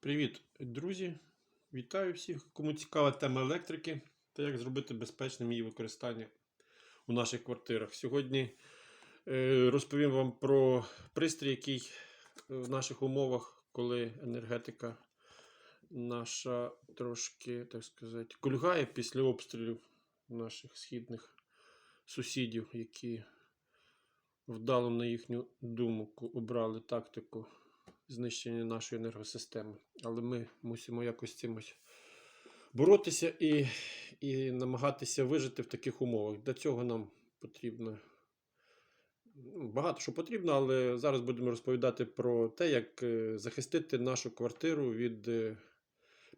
Привіт, друзі! Вітаю всіх! Кому цікава тема електрики та як зробити безпечним її використання у наших квартирах. Сьогодні е, розповім вам про пристрій, який в наших умовах, коли енергетика наша трошки, так сказати, кульгає після обстрілів наших східних сусідів, які вдало на їхню думку обрали тактику знищення нашої енергосистеми. Але ми мусимо якось цимось боротися і, і намагатися вижити в таких умовах. Для цього нам потрібно ну, багато що потрібно, але зараз будемо розповідати про те, як е, захистити нашу квартиру від е,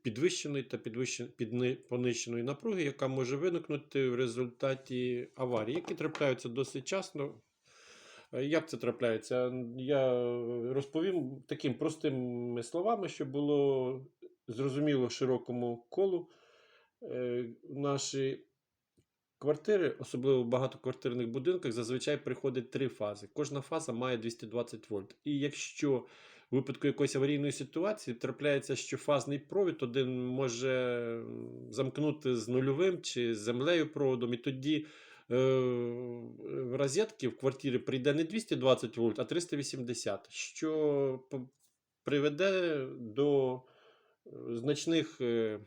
підвищеної та підвищен... понищеної напруги, яка може виникнути в результаті аварій, які трапляються досить часто. Як це трапляється? Я розповім таким простими словами, щоб було зрозуміло широкому колу. Е, Наші квартири, особливо в багатоквартирних будинках, зазвичай приходить три фази. Кожна фаза має 220 вольт. І якщо в випадку якоїсь аварійної ситуації трапляється, що фазний провід один може замкнути з нульовим чи з землею проводом, і тоді в розетки в квартирі прийде не 220 вольт, а 380, що приведе до е, значних е,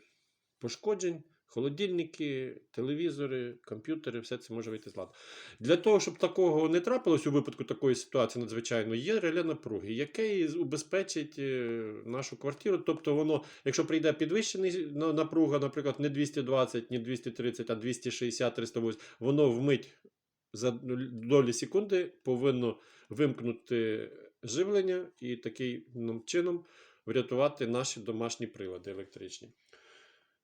пошкоджень. Холодильники, телевізори, комп'ютери, все це може вийти з ладу. Для того, щоб такого не трапилось у випадку такої ситуації надзвичайно, є реле напруги, яке убезпечить е, нашу квартиру. Тобто, воно, якщо прийде підвищений на- напруга, наприклад, не 220, не 230, а 260, 380, воно вмить за долі секунди повинно вимкнути живлення і таким чином врятувати наші домашні прилади електричні.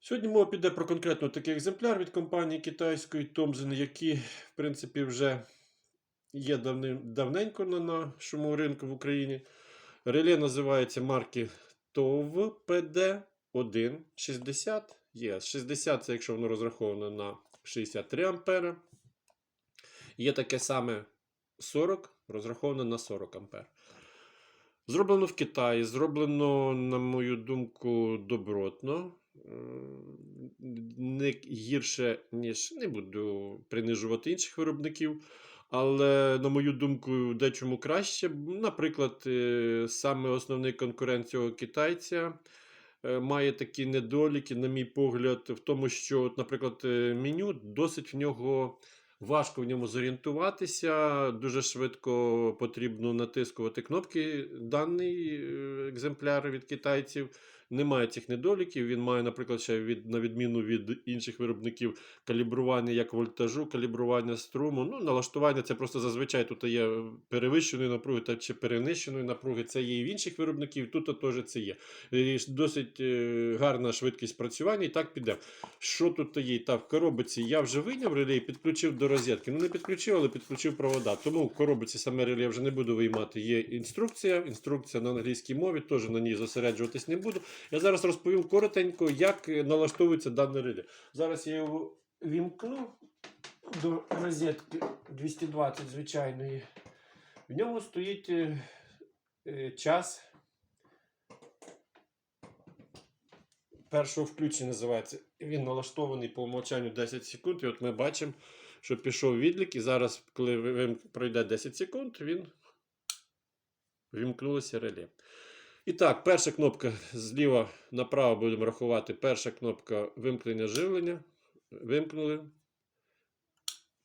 Сьогодні мова піде про конкретно такий екземпляр від компанії китайської Thomson, які, в принципі, вже є давним, давненько на нашому ринку в Україні. Реле називається марки TOV PD 160 ES. 60 це якщо воно розраховано на 63 ампера. Є таке саме 40, розраховане на 40 ампер. Зроблено в Китаї, зроблено, на мою думку, добротно. Не гірше, ніж не буду принижувати інших виробників. Але, на мою думку, дечому краще. Наприклад, е, саме основний конкурент цього китайця е, має такі недоліки, на мій погляд, в тому, що, наприклад, е, меню досить в нього важко в ньому зорієнтуватися. Дуже швидко потрібно натискувати кнопки. Даний екземпляр від китайців немає цих недоліків. Він має, наприклад, ще від, на відміну від інших виробників калібрування як вольтажу, калібрування струму. Ну, налаштування це просто зазвичай тут є перевищеної напруги та чи перенищеної напруги. Це є і в інших виробників, тут теж це є. І досить е, гарна швидкість працювання, і так піде. Що тут є? Так, в коробиці я вже вийняв реле і підключив до розетки. Ну, не підключив, але підключив провода. Тому в коробиці саме реле я вже не буду виймати. Є інструкція. Інструкція на англійській мові, теж на ній зосереджуватись не буду. Я зараз розповім коротенько, як е, налаштовується дане реле. Зараз я його вімкну до розетки 220 звичайної. В ньому стоїть е, е, час. Першого включення називається. Він налаштований по умовчанню 10 секунд. І от ми бачимо, що пішов відлік, і зараз, коли пройде 10 секунд, він вімкнулося реле. І так, перша кнопка зліва направо будемо рахувати. Перша кнопка вимкнення живлення. Вимкнули.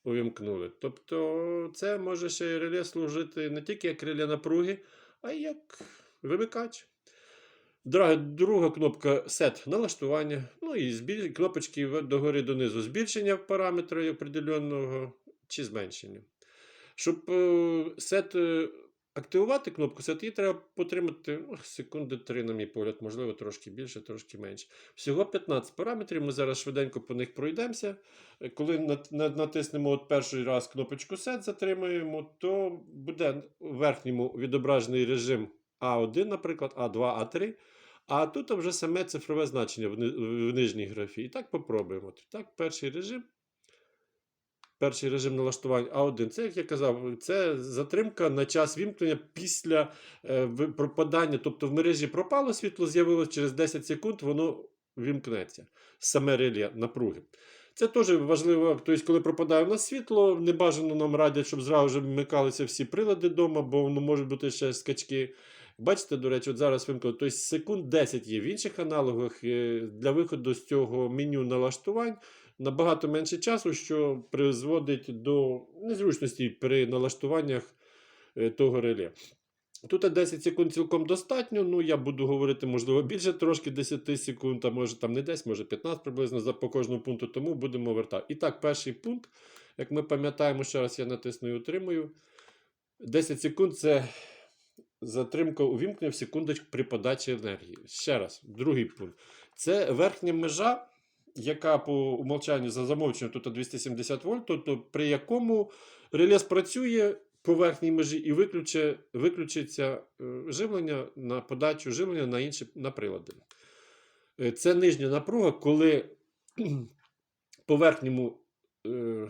Увімкнули. Тобто, це може ще реле служити не тільки як реле напруги, а й як вимикач. Друга, друга кнопка Set налаштування. Ну і збіль... кнопочки догори донизу збільшення параметра определеного чи зменшення. Щоб е, сет е, активувати кнопку Set, її треба потримати ну, секунди 3, на мій погляд, можливо, трошки більше, трошки менше. Всього 15 параметрів. Ми зараз швиденько по них пройдемося. Е, Коли натиснемо от перший раз кнопочку Set, затримуємо, то буде в верхньому відображений режим А1, наприклад, А2, А3. А тут вже саме цифрове значення в, нижній графі. І так попробуємо. Так, перший режим. Перший режим налаштувань А1. Це, як я казав, це затримка на час вімкнення після е, пропадання. Тобто в мережі пропало світло, з'явилось через 10 секунд, воно вімкнеться. Саме реле напруги. Це теж важливо, тобто, коли пропадає у нас світло, не бажано нам радять, щоб зразу вмикалися всі прилади вдома, бо воно можуть бути ще скачки. Бачите, до речі, от зараз вимкнуло. Тобто секунд 10 є в інших аналогах е, для виходу з цього меню налаштувань набагато менше часу, що призводить до незручності при налаштуваннях е, того реле. Тут 10 секунд цілком достатньо. Ну, я буду говорити, можливо, більше трошки 10 секунд, а може там не 10, може 15 приблизно за по кожному пункту, тому будемо вертати. І так, перший пункт, як ми пам'ятаємо, ще раз я натисну і утримую. 10 секунд це затримка увімкнення в секундочку при подачі енергії. Ще раз, другий пункт. Це верхня межа, яка по умовчанню за замовченням тут 270 вольт, тобто при якому реле спрацює по верхній межі і виключи, виключиться е, живлення на подачу живлення на інші на прилади. Е, Це нижня напруга, коли по верхньому е,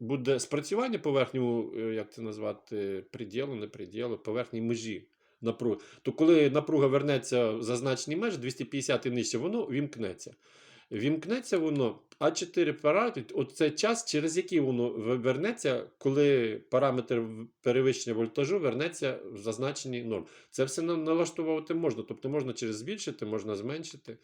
буде спрацювання по верхньому, е, як це назвати, приділу, не приділу, поверхній межі напруги, то коли напруга вернеться в зазначені межі 250 і нижче, воно вімкнеться. Вімкнеться воно, а 4 параметри, от це час, через який воно вернеться, коли параметр перевищення вольтажу вернеться в зазначені норм. Це все на- налаштовувати можна. Тобто можна через збільшити, можна зменшити.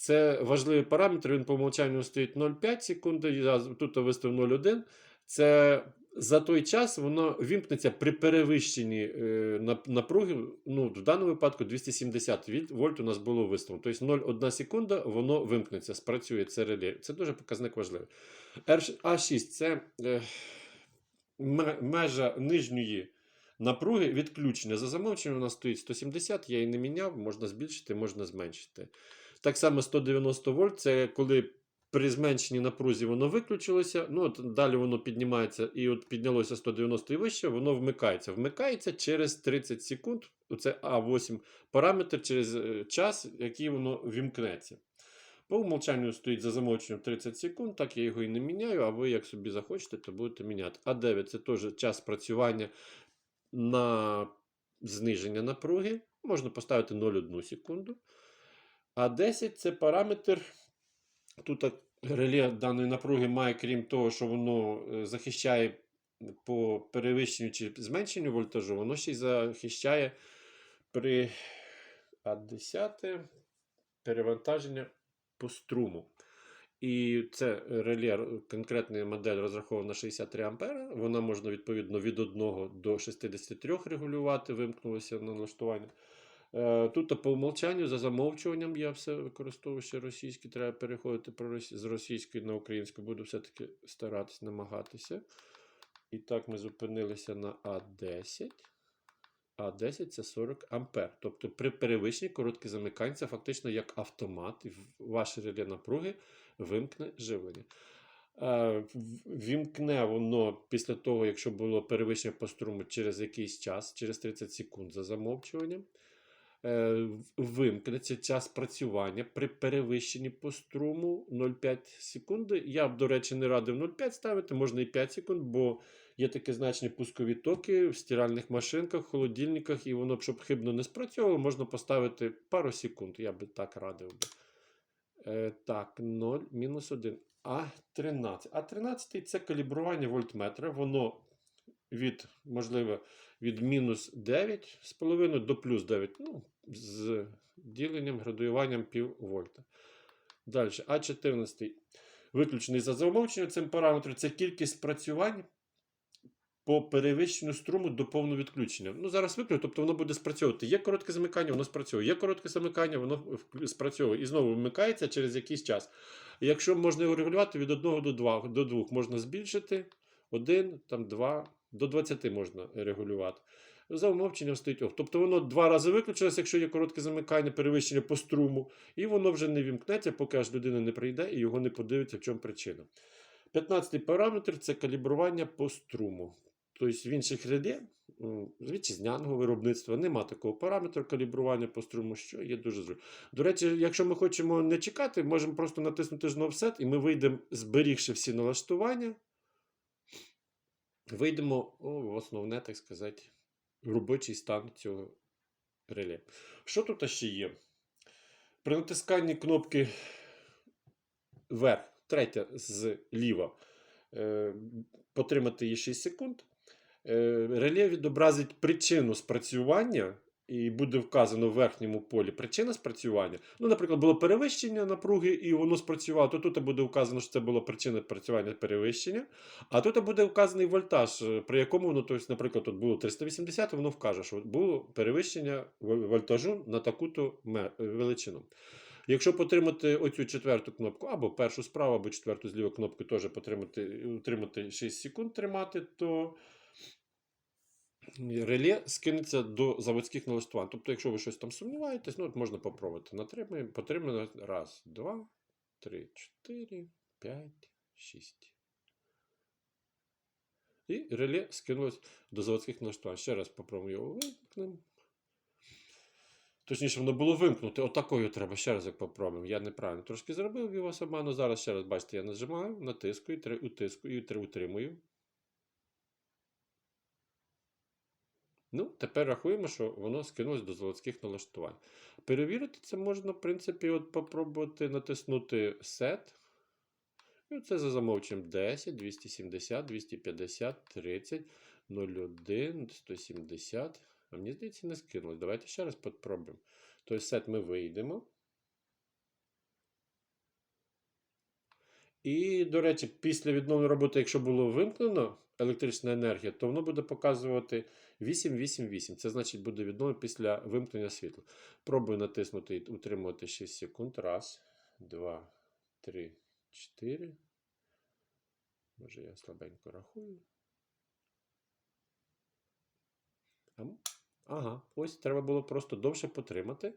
Це важливий параметр, він по умовчанню стоїть 0,5 секунди, я тут виставив 0,1. Це за той час воно вімкнеться при перевищенні е, напруги. Ну, в даному випадку 270 вольт у нас було виставлено. Тобто 0,1 секунда воно вимкнеться, спрацює це реле. Це дуже показник важливий. А6 це е, межа нижньої напруги відключення. За замовченням у нас стоїть 170, я її не міняв, можна збільшити, можна зменшити. Так само 190 вольт це коли при зменшенні напрузі воно виключилося. Ну, от далі воно піднімається і от піднялося 190 і вище, воно вмикається. Вмикається через 30 секунд. Оце А8 параметр через е, час, який воно вімкнеться. По умовчанню стоїть за замовченням 30 секунд, так я його і не міняю, а ви як собі захочете, то будете міняти. А9 це теж час спрацювання на зниження напруги. Можна поставити 0,1 секунду. А 10 це параметр. Тут реле даної напруги має, крім того, що воно е, захищає по перевищенню чи зменшенню вольтажу, воно ще й захищає при А10 перевантаження по струму. І це реле, конкретна модель розрахована на 63 А. Вона можна відповідно від 1 до 63 регулювати, вимкнулося на налаштування. Е, Тут по умовчанню, за замовчуванням, я все використовую ще російське, треба переходити з російської на українську, буду все-таки старатись намагатися. І так, ми зупинилися на А10. А10 це 40 ампер. Тобто при перевищенні коротке замикання це фактично як автомат, і ваше реле напруги вимкне живлення. Е, Вімкне воно після того, якщо було перевищення по струму через якийсь час, через 30 секунд за замовчуванням. Е, Вимкнеться час працювання при перевищенні по струму 0,5 секунди. Я б, до речі, не радив 0,5 ставити, можна і 5 секунд, бо є таке значення пускові токи в стиральних машинках, холодильниках, і воно, щоб хибно не спрацьовувало, можна поставити пару секунд. Я би так радив би. Е, так, 0, мінус 1. А13. А13 це калібрування вольтметра. Воно від, можливо, від мінус 9,5 до плюс 9. Ну, з діленням, градуюванням пів вольта. Далі, А14. Виключений за замовченням цим параметром. Це кількість спрацювань по перевищенню струму до повного відключення. Ну, зараз виключу, тобто воно буде спрацьовувати. Є коротке замикання, воно спрацьовує. Є коротке замикання, воно спрацьовує. І знову вмикається через якийсь час. Якщо можна його регулювати від 1 до 2, до 2 можна збільшити, 1, там 2, до 20 можна регулювати. За умовченням стоїть off. Тобто воно два рази виключилося, якщо є коротке замикання, перевищення по струму, і воно вже не вімкнеться, поки аж людина не прийде і його не подивиться, в чому причина. 15 параметр це калібрування по струму. Тобто в інших з вітчизняного виробництва нема такого параметру калібрування по струму, що є дуже зручно. До речі, якщо ми хочемо не чекати, можемо просто натиснути знову сет, і ми вийдемо, зберігши всі налаштування. вийдемо в основне, так сказати, робочий стан цього реле. Що тут ще є? При натисканні кнопки вверх, третя зліва, е, потримати її 6 секунд. Е, Реле відобразить причину спрацювання, і буде вказано в верхньому полі причина спрацювання. Ну, наприклад, було перевищення напруги, і воно спрацювало, то тут буде вказано, що це була причина спрацювання перевищення. А тут буде вказаний вольтаж, е, при якому воно, тобто, наприклад, тут було 380, воно вкаже, що було перевищення вольтажу на таку-то величину. Якщо потримати оцю четверту кнопку, або першу справа, або четверту зліва кнопку теж потримати, утримати 6 секунд тримати, то реле скинеться до заводських налаштувань. Тобто, якщо ви щось там сумніваєтесь, ну от можна попробувати. Потримаємо раз, два, три, чотири, п'ять, шість. І реле скинулось до заводських налаштувань. Ще раз попробуємо його вимкнемо. Точніше, воно було вимкнути. Отакою треба. Ще раз як попробуємо. Я неправильно трошки зробив його сама. Ну зараз ще раз, бачите, я нажимаю, натискую, утискую і три- утримую. Ну, тепер рахуємо, що воно скинулось до заводських налаштувань. Перевірити це можна, в принципі, от попробувати натиснути Set. І оце за замовченням 10, 270, 250, 30, 01, 170. А мені здається, не скинулось. Давайте ще раз попробуємо. Тобто сет ми вийдемо. І, до речі, після відновлення роботи, якщо було вимкнено електрична енергія, то воно буде показувати 888. Це значить буде відновлено після вимкнення світла. Пробую натиснути і утримувати 6 секунд. Раз, два, три, чотири. Може, я слабенько рахую. Ага, ось треба було просто довше потримати.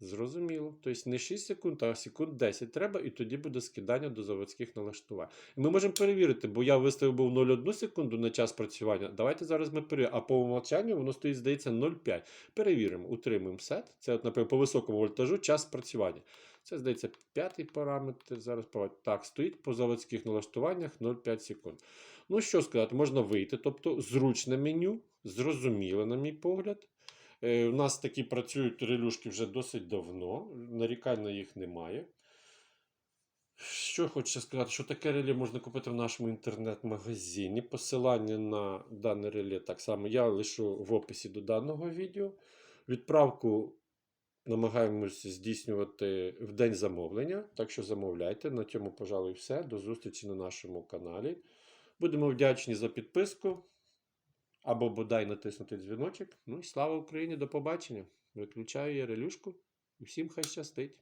Зрозуміло. Тобто не 6 секунд, а секунд 10 треба, і тоді буде скидання до заводських налаштувань. Ми можемо перевірити, бо я виставив був 0,1 секунду на час працювання. Давайте зараз ми перевіримо. А по умовчанню воно стоїть, здається, 0,5. Перевіримо, утримуємо сет. Це, от, наприклад, по високому вольтажу час спрацювання. Це, здається, п'ятий параметр. Зараз. Так, стоїть по заводських налаштуваннях 0,5 секунд. Ну, що сказати, можна вийти, тобто зручне меню, зрозуміле, на мій погляд. Е, У нас такі працюють релюшки вже досить давно, нарікань на їх немає. Що хочу сказати, що таке реле можна купити в нашому інтернет-магазині. Посилання на дане реле так само я лишу в описі до даного відео. Відправку намагаємося здійснювати в день замовлення, так що замовляйте. На цьому, пожалуй, все. До зустрічі на нашому каналі. Будемо вдячні за підписку або бодай натиснути дзвіночок. Ну і слава Україні, до побачення. Виключаю я релюшку і всім хай щастить.